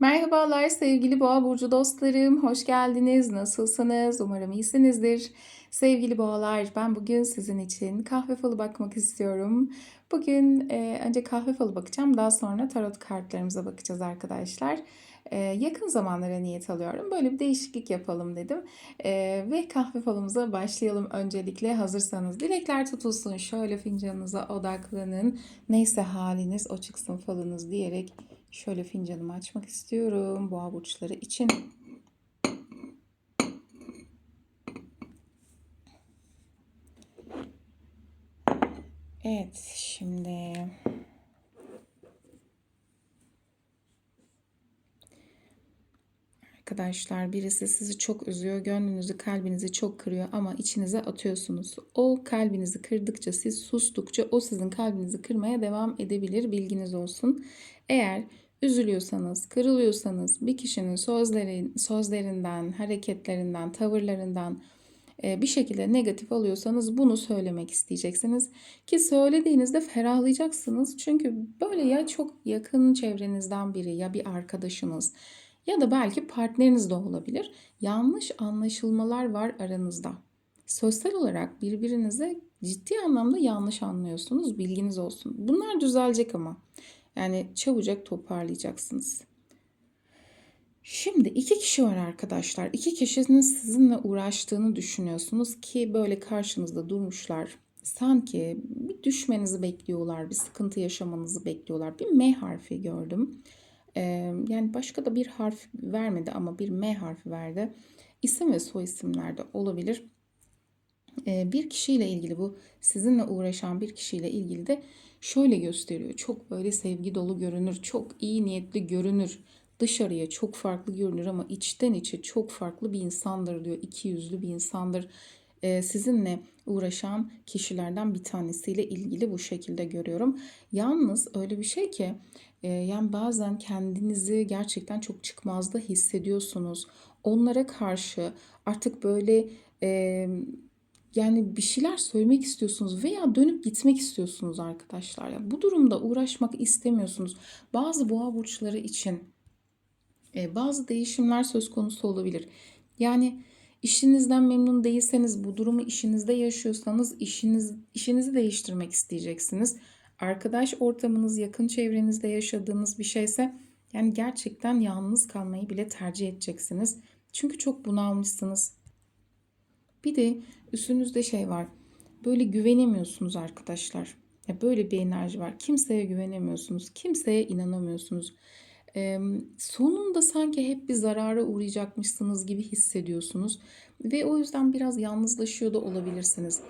Merhabalar sevgili Boğa burcu dostlarım. Hoş geldiniz. Nasılsınız? Umarım iyisinizdir. Sevgili Boğalar, ben bugün sizin için kahve falı bakmak istiyorum. Bugün e, önce kahve falı bakacağım. Daha sonra tarot kartlarımıza bakacağız arkadaşlar. E, yakın zamanlara niyet alıyorum. Böyle bir değişiklik yapalım dedim. E, ve kahve falımıza başlayalım öncelikle. Hazırsanız dilekler tutulsun. Şöyle fincanınıza odaklanın. Neyse haliniz o çıksın falınız diyerek Şöyle fincanımı açmak istiyorum boğa burçları için. Evet, şimdi Arkadaşlar birisi sizi çok üzüyor, gönlünüzü, kalbinizi çok kırıyor ama içinize atıyorsunuz. O kalbinizi kırdıkça, siz sustukça o sizin kalbinizi kırmaya devam edebilir. Bilginiz olsun. Eğer üzülüyorsanız, kırılıyorsanız bir kişinin sözleri, sözlerinden, hareketlerinden, tavırlarından e, bir şekilde negatif alıyorsanız bunu söylemek isteyeceksiniz. Ki söylediğinizde ferahlayacaksınız. Çünkü böyle ya çok yakın çevrenizden biri ya bir arkadaşınız ya da belki partneriniz de olabilir. Yanlış anlaşılmalar var aranızda. Sosyal olarak birbirinize ciddi anlamda yanlış anlıyorsunuz. Bilginiz olsun. Bunlar düzelecek ama. Yani çabucak toparlayacaksınız. Şimdi iki kişi var arkadaşlar. İki kişinin sizinle uğraştığını düşünüyorsunuz ki böyle karşınızda durmuşlar. Sanki bir düşmenizi bekliyorlar, bir sıkıntı yaşamanızı bekliyorlar. Bir M harfi gördüm. Yani başka da bir harf vermedi ama bir M harfi verdi. İsim ve soy isimler de olabilir. Bir kişiyle ilgili bu sizinle uğraşan bir kişiyle ilgili de şöyle gösteriyor. Çok böyle sevgi dolu görünür, çok iyi niyetli görünür. Dışarıya çok farklı görünür ama içten içe çok farklı bir insandır diyor. İki yüzlü bir insandır. Sizinle uğraşan kişilerden bir tanesiyle ilgili bu şekilde görüyorum. Yalnız öyle bir şey ki yani bazen kendinizi gerçekten çok çıkmazda hissediyorsunuz. Onlara karşı artık böyle yani bir şeyler söylemek istiyorsunuz veya dönüp gitmek istiyorsunuz arkadaşlar. Yani bu durumda uğraşmak istemiyorsunuz. Bazı boğa burçları için e, bazı değişimler söz konusu olabilir. Yani işinizden memnun değilseniz, bu durumu işinizde yaşıyorsanız işiniz işinizi değiştirmek isteyeceksiniz. Arkadaş ortamınız, yakın çevrenizde yaşadığınız bir şeyse yani gerçekten yalnız kalmayı bile tercih edeceksiniz. Çünkü çok bunalmışsınız. Bir de üstünüzde şey var. Böyle güvenemiyorsunuz arkadaşlar. Ya böyle bir enerji var. Kimseye güvenemiyorsunuz. Kimseye inanamıyorsunuz. Sonunda sanki hep bir zarara uğrayacakmışsınız gibi hissediyorsunuz. Ve o yüzden biraz yalnızlaşıyor da olabilirsiniz.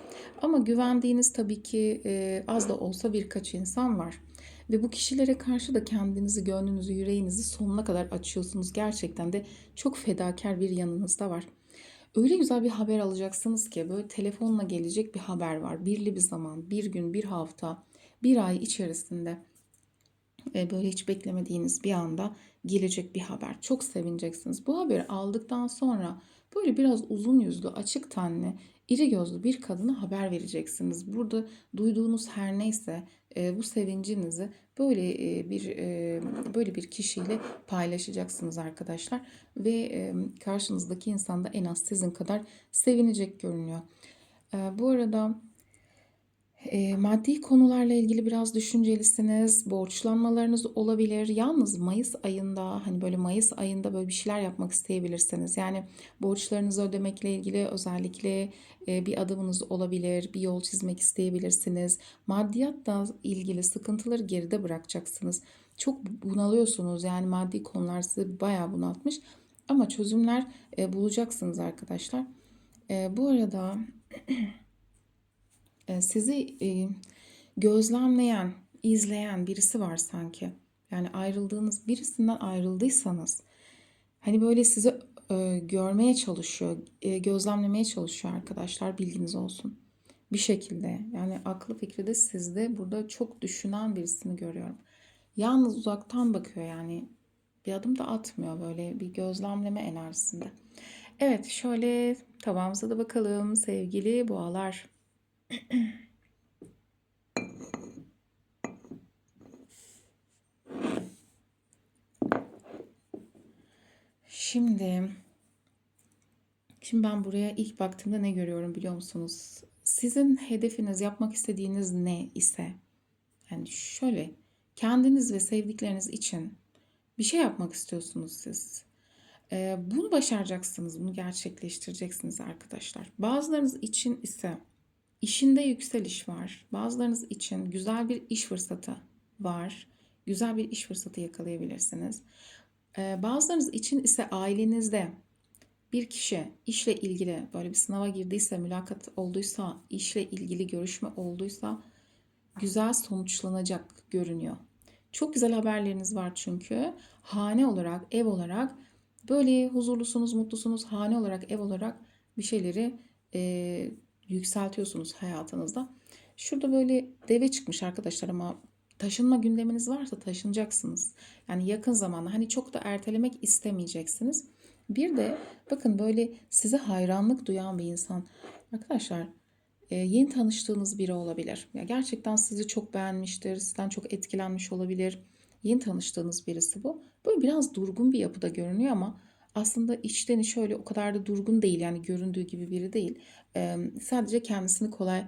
Ama güvendiğiniz tabii ki az da olsa birkaç insan var. Ve bu kişilere karşı da kendinizi, gönlünüzü, yüreğinizi sonuna kadar açıyorsunuz. Gerçekten de çok fedakar bir yanınız da var. Öyle güzel bir haber alacaksınız ki böyle telefonla gelecek bir haber var. Birli bir zaman, bir gün, bir hafta, bir ay içerisinde böyle hiç beklemediğiniz bir anda gelecek bir haber. Çok sevineceksiniz. Bu haberi aldıktan sonra böyle biraz uzun yüzlü, açık tenli, iri gözlü bir kadına haber vereceksiniz. Burada duyduğunuz her neyse e, bu sevincinizi böyle e, bir e, böyle bir kişiyle paylaşacaksınız arkadaşlar ve karşınızdaki insan da en az sizin kadar sevinecek görünüyor. Bu arada e, maddi konularla ilgili biraz düşüncelisiniz. Borçlanmalarınız olabilir. Yalnız Mayıs ayında hani böyle Mayıs ayında böyle bir şeyler yapmak isteyebilirsiniz. Yani borçlarınızı ödemekle ilgili özellikle e, bir adımınız olabilir. Bir yol çizmek isteyebilirsiniz. Maddiyatla ilgili sıkıntıları geride bırakacaksınız. Çok bunalıyorsunuz. Yani maddi konular sizi bayağı bunaltmış. Ama çözümler e, bulacaksınız arkadaşlar. E, bu arada sizi e, gözlemleyen, izleyen birisi var sanki. Yani ayrıldığınız birisinden ayrıldıysanız hani böyle sizi e, görmeye çalışıyor, gözlemlemeye çalışıyor arkadaşlar bilginiz olsun. Bir şekilde yani aklı fikri de sizde burada çok düşünen birisini görüyorum. Yalnız uzaktan bakıyor yani bir adım da atmıyor böyle bir gözlemleme enerjisinde. Evet şöyle tabağımıza da bakalım sevgili boğalar. Şimdi Şimdi ben buraya ilk baktığımda ne görüyorum biliyor musunuz? Sizin hedefiniz, yapmak istediğiniz ne ise, yani şöyle kendiniz ve sevdikleriniz için bir şey yapmak istiyorsunuz siz. Ee, bunu başaracaksınız, bunu gerçekleştireceksiniz arkadaşlar. Bazılarınız için ise işinde yükseliş var. Bazılarınız için güzel bir iş fırsatı var. Güzel bir iş fırsatı yakalayabilirsiniz. Ee, bazılarınız için ise ailenizde bir kişi işle ilgili böyle bir sınava girdiyse, mülakat olduysa, işle ilgili görüşme olduysa güzel sonuçlanacak görünüyor. Çok güzel haberleriniz var çünkü. Hane olarak, ev olarak böyle huzurlusunuz, mutlusunuz. Hane olarak, ev olarak bir şeyleri e, yükseltiyorsunuz hayatınızda. Şurada böyle deve çıkmış arkadaşlar ama taşınma gündeminiz varsa taşınacaksınız. Yani yakın zamanda hani çok da ertelemek istemeyeceksiniz. Bir de bakın böyle size hayranlık duyan bir insan. Arkadaşlar e, yeni tanıştığınız biri olabilir. Ya gerçekten sizi çok beğenmiştir, sizden çok etkilenmiş olabilir. Yeni tanıştığınız birisi bu. Böyle biraz durgun bir yapıda görünüyor ama aslında içten şöyle o kadar da durgun değil yani göründüğü gibi biri değil. Sadece kendisini kolay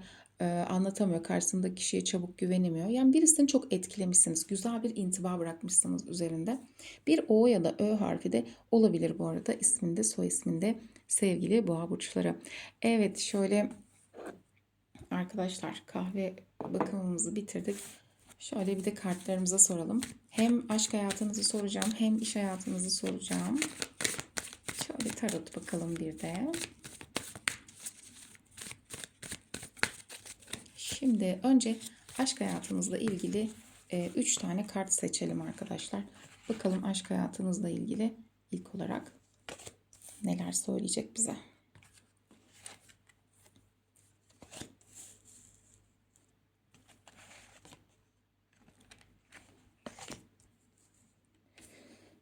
anlatamıyor. Karşısındaki kişiye çabuk güvenemiyor. Yani birisini çok etkilemişsiniz. Güzel bir intiba bırakmışsınız üzerinde. Bir O ya da Ö harfi de olabilir bu arada isminde, soy isminde sevgili boğa burçları. Evet şöyle arkadaşlar kahve bakımımızı bitirdik. Şöyle bir de kartlarımıza soralım. Hem aşk hayatınızı soracağım hem iş hayatınızı soracağım. Şöyle tarot bakalım bir de. Şimdi önce aşk hayatınızla ilgili 3 e, tane kart seçelim arkadaşlar. Bakalım aşk hayatınızla ilgili ilk olarak neler söyleyecek bize.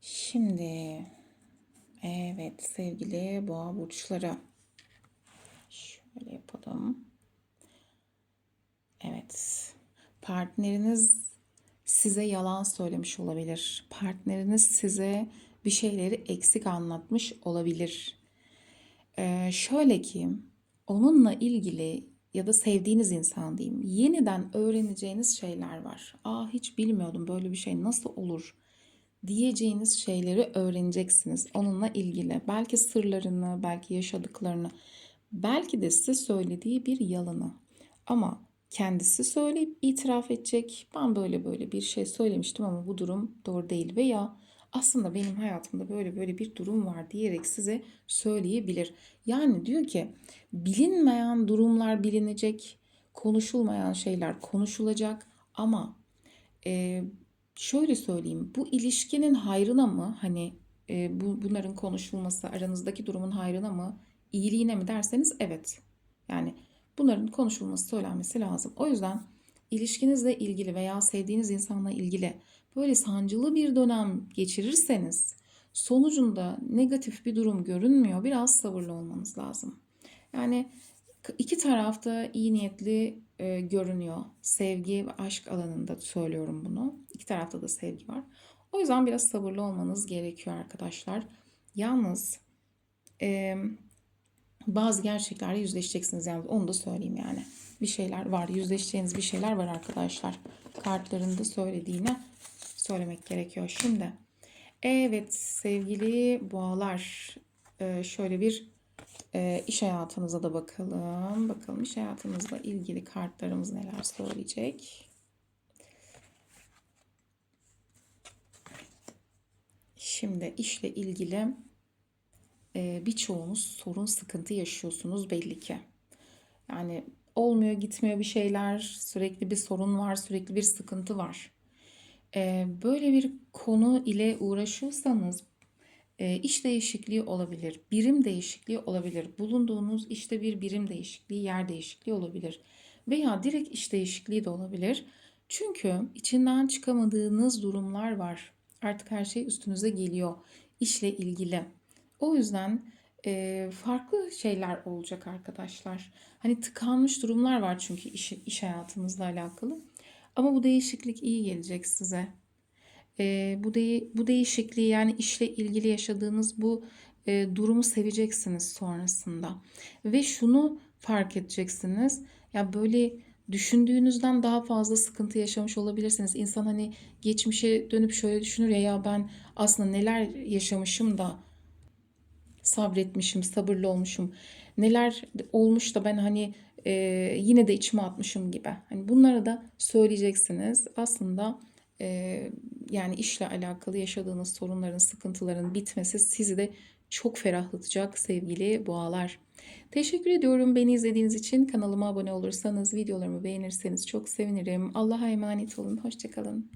Şimdi evet sevgili boğa burçları şöyle yapalım. Evet. Partneriniz size yalan söylemiş olabilir. Partneriniz size bir şeyleri eksik anlatmış olabilir. Ee, şöyle ki onunla ilgili ya da sevdiğiniz insan diyeyim yeniden öğreneceğiniz şeyler var. Aa hiç bilmiyordum böyle bir şey nasıl olur diyeceğiniz şeyleri öğreneceksiniz onunla ilgili. Belki sırlarını, belki yaşadıklarını, belki de size söylediği bir yalanı. Ama kendisi söyleyip itiraf edecek. Ben böyle böyle bir şey söylemiştim ama bu durum doğru değil veya aslında benim hayatımda böyle böyle bir durum var diyerek size söyleyebilir. Yani diyor ki bilinmeyen durumlar bilinecek, konuşulmayan şeyler konuşulacak ama e, şöyle söyleyeyim bu ilişkinin hayrına mı hani e, bu bunların konuşulması aranızdaki durumun hayrına mı iyiliğine mi derseniz evet. Yani Bunların konuşulması, söylenmesi lazım. O yüzden ilişkinizle ilgili veya sevdiğiniz insanla ilgili böyle sancılı bir dönem geçirirseniz sonucunda negatif bir durum görünmüyor. Biraz sabırlı olmanız lazım. Yani iki tarafta iyi niyetli e, görünüyor. Sevgi ve aşk alanında söylüyorum bunu. İki tarafta da sevgi var. O yüzden biraz sabırlı olmanız gerekiyor arkadaşlar. Yalnız e, bazı gerçeklerle yüzleşeceksiniz yani onu da söyleyeyim yani. Bir şeyler var, yüzleşeceğiniz bir şeyler var arkadaşlar. Kartlarında söylediğini söylemek gerekiyor şimdi. Evet sevgili boğalar e, şöyle bir e, iş hayatınıza da bakalım. Bakalım iş hayatınızla ilgili kartlarımız neler söyleyecek. Şimdi işle ilgili e, birçoğunuz sorun, sıkıntı yaşıyorsunuz belli ki. Yani olmuyor, gitmiyor bir şeyler, sürekli bir sorun var, sürekli bir sıkıntı var. E, böyle bir konu ile uğraşıyorsanız iş değişikliği olabilir, birim değişikliği olabilir. Bulunduğunuz işte bir birim değişikliği, yer değişikliği olabilir. Veya direkt iş değişikliği de olabilir. Çünkü içinden çıkamadığınız durumlar var. Artık her şey üstünüze geliyor işle ilgili. O yüzden e, farklı şeyler olacak arkadaşlar. Hani tıkanmış durumlar var çünkü iş, iş hayatınızla alakalı. Ama bu değişiklik iyi gelecek size. Eee, bu deği bu değişikliği, yani, işle ilgili yaşadığınız bu, eee, durumu seveceksiniz sonrasında ve şunu fark edeceksiniz, ya, böyle, düşündüğünüzden daha fazla sıkıntı yaşamış olabilirsiniz. İnsan, hani, geçmişe dönüp şöyle düşünür ya, "Ya, ben aslında neler yaşamışım da sabretmişim, sabırlı olmuşum, neler olmuş da ben, hani, eee, yine de içime atmışım." gibi. Hani, bunları da söyleyeceksiniz. Aslında, eee, yani, işle alakalı yaşadığınız sorunların, sıkıntıların bitmesi sizi de çok ferahlatacak sevgili Boğalar. Teşekkür ediyorum beni izlediğiniz için. Kanalıma abone olursanız, videolarımı beğenirseniz çok sevinirim. Allah'a emanet olun. Hoşça kalın.